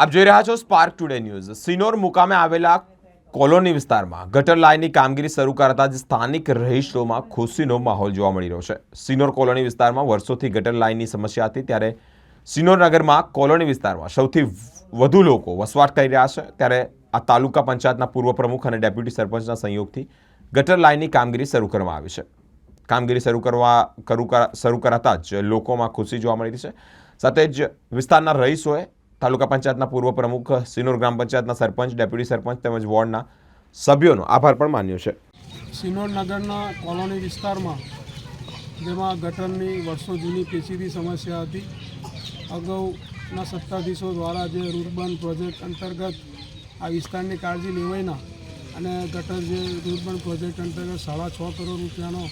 આપ જોઈ રહ્યા છો સ્પાર્ક ટુડે ન્યૂઝ સિનોર મુકામે આવેલા કોલોની વિસ્તારમાં ગટર લાઇનની કામગીરી શરૂ કરાતા જ સ્થાનિક રહીશોમાં ખુશીનો માહોલ જોવા મળી રહ્યો છે. સિનોર કોલોની વિસ્તારમાં વર્ષોથી ગટર લાઇનની સમસ્યા હતી ત્યારે સિનોર નગરમાં કોલોની વિસ્તારમાં સૌથી વધુ લોકો વસવાટ કરી રહ્યા છે. ત્યારે આ તાલુકા પંચાયતના પૂર્વ પ્રમુખ અને ડેપ્યુટી સરપંચના સંયોગથી ગટર લાઇનની કામગીરી શરૂ કરવામાં આવી છે. કામગીરી શરૂ કરવા, કરું કરા- શરૂ કરાતા જ લોકોમાં ખુશી જોવા મળી રહી છે. સાથે જ વિસ્તારના રહીશોએ તાલુકા પંચાયતના પૂર્વ પ્રમુખ, સિનોર ગ્રામ પંચાયતના સરપંચ, ડેપ્યુટી સરપંચ તેમજ વોર્ડના સભ્યોનો આભાર પણ માન્યો છે. સિનોર નગરના કોલોની વિસ્તારમાં, જેમાં ગટરની વર્ષો જૂની પેચીદી સમસ્યા હતી. અગાઉના સત્તાધીશો દ્વારા જે રૂરબન પ્રોજેક્ટ અંતર્ગત આ વિસ્તારની કાળજી લેવાઈના અને ગટર જે રૂરબન પ્રોજેક્ટ અંતર્ગત સાડા છ કરોડ રૂપિયાનો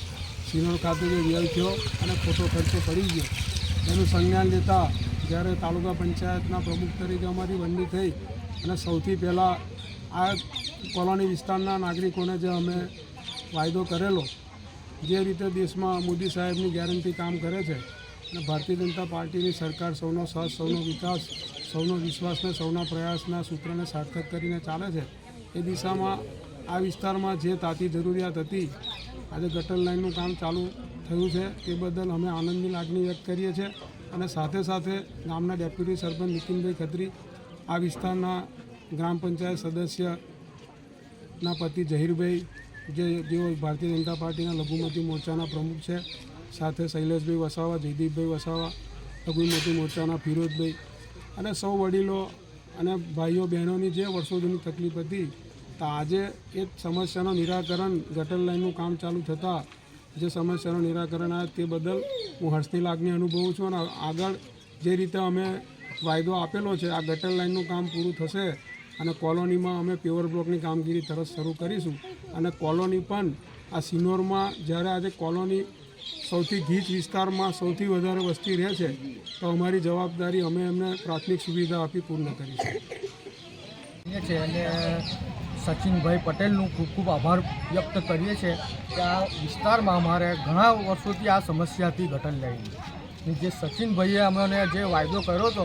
સિનોર ખાતે જે વ્યય થયો અને ખોટો ખર્ચો પડી ગયો. એનું સંજ્ઞાન લેતા જ્યારે તાલુકા પંચાયતના પ્રમુખ તરીકે અમારી વંડી થઈ અને સૌથી પહેલાં આ કોલોની વિસ્તારના નાગરિકોને જે અમે વાયદો કરેલો, જે રીતે દેશમાં મોદી સાહેબની ગેરંટી કામ કરે છે અને ભારતીય જનતા પાર્ટીની સરકાર સૌનો સહજ સૌનો વિકાસ, સૌનો વિશ્વાસને સૌના પ્રયાસના સૂત્રને સાર્થક કરીને ચાલે છે, એ દિશામાં આ વિસ્તારમાં જે તાતી જરૂરિયાત હતી, આજે ગટર લાઇનનું કામ ચાલુ થયું છે, તે બદલ અમે આનંદની લાગણી વ્યક્ત કરીએ છીએ. અને સાથે સાથે ગામના ડેપ્યુટી સરપંચ નીતિનભાઈ ખત્રી આ વિસ્તારના ગ્રામ પંચાયત સદસ્યના પતિ જહીરભાઈ, જે જેઓ ભારતીય જનતા પાર્ટીના લઘુમતી મોરચાના પ્રમુખ છે, સાથે શૈલેષભાઈ વસાવા, જયદીપભાઈ વસાવા, લઘુમતી મોરચાના ફિરોજભાઈ અને સૌ વડીલો અને ભાઈઓ બહેનોની જે વર્ષો જૂની તકલીફ હતી, તો આજે એ સમસ્યાનું નિરાકરણ ગટર લાઇનનું કામ ચાલુ થતાં જે સમસ્યાનું નિરાકરણ આવે તે બદલ હું હર્ષની લાગણી અનુભવું છું અને આગળ જે રીતે અમે વાયદો આપેલો છે, આ ગટર લાઇનનું કામ પૂરું થશે અને કોલોનીમાં અમે પ્યોર બ્લોકની કામગીરી તરત શરૂ કરીશું. અને કોલોની પણ આ સિનોરમાં જ્યારે આજે કોલોની સૌથી ગીચ વિસ્તારમાં સૌથી વધારે વસ્તી રહે છે, તો અમારી જવાબદારી અમે એમને પ્રાથમિક સુવિધા આપી પૂર્ણ કરીશું. છે, અને સચિનભાઈ પટેલનું ખૂબ ખૂબ આભાર વ્યક્ત કરીએ છીએ કે આ વિસ્તારમાં અમારે ઘણા વર્ષોથી આ સમસ્યાથી ઘટન ગટર લાઈનની અને જે સચિનભાઈએ અમને જે વાયદો કર્યો હતો,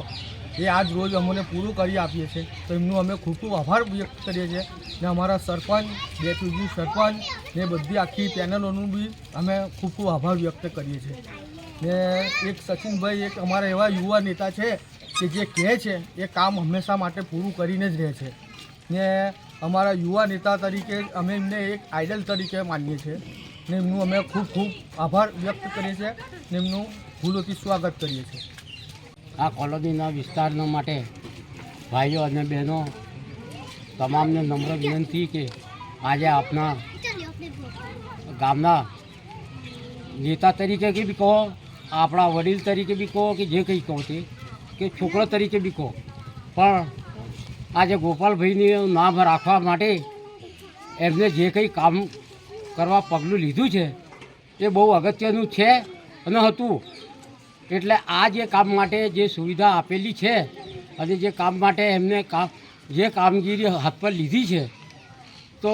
એ આજ રોજ અમને પૂરું કરી આપીએ છીએ. તો એમનું અમે ખૂબ ખૂબ આભાર વ્યક્ત કરીએ છીએ. ને અમારા સરપંચ, ડેપ્યુટી સરપંચ, ને બધી આખી પેનલોનું બી અમે ખૂબ ખૂબ આભાર વ્યક્ત કરીએ છીએ. ને એક સચિનભાઈ, એક અમારા એવા યુવા નેતા છે કે જે કહે છે, એ કામ હંમેશા માટે પૂરું કરીને જ રહે છે. ને અમારા યુવા નેતા તરીકે અમે એમને એક આઇડલ તરીકે માનીએ છીએ ને એમનું અમે ખૂબ ખૂબ આભાર વ્યક્ત કરીએ છીએ ને એમનું ફૂલોથી સ્વાગત કરીએ છીએ. આ કોલોનીના વિસ્તારના માટે ભાઈઓ અને બહેનો તમામને નમ્ર વિનંતી કે આજે આપના ગામના નેતા તરીકે બી કહો, આપણા વડીલ તરીકે બી કહો કે જે કંઈ કહો તે, કે છોકરો તરીકે બી કહો. પણ આજે ગોપાલભાઈની નામ રાખવા માટે એમને જે કંઈ કામ કરવા પગલું લીધું છે, એ બહુ અગત્યનું છે અને હતું. એટલે આ જે કામ માટે જે સુવિધા આપેલી છે અને જે કામ માટે એમને કામ જે કામગીરી હાથ પર લીધી છે, તો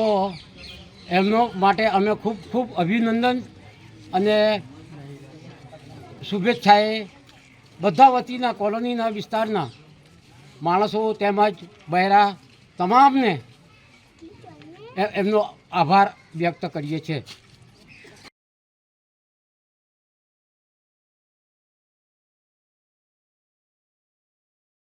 એમનો માટે અમે ખૂબ ખૂબ અભિનંદન અને શુભેચ્છાએ બધા વતીના કોલોનીના વિસ્તારના માણસો તેમજ બહેરા તમામને એમનો આભાર વ્યક્ત કરીએ છીએ.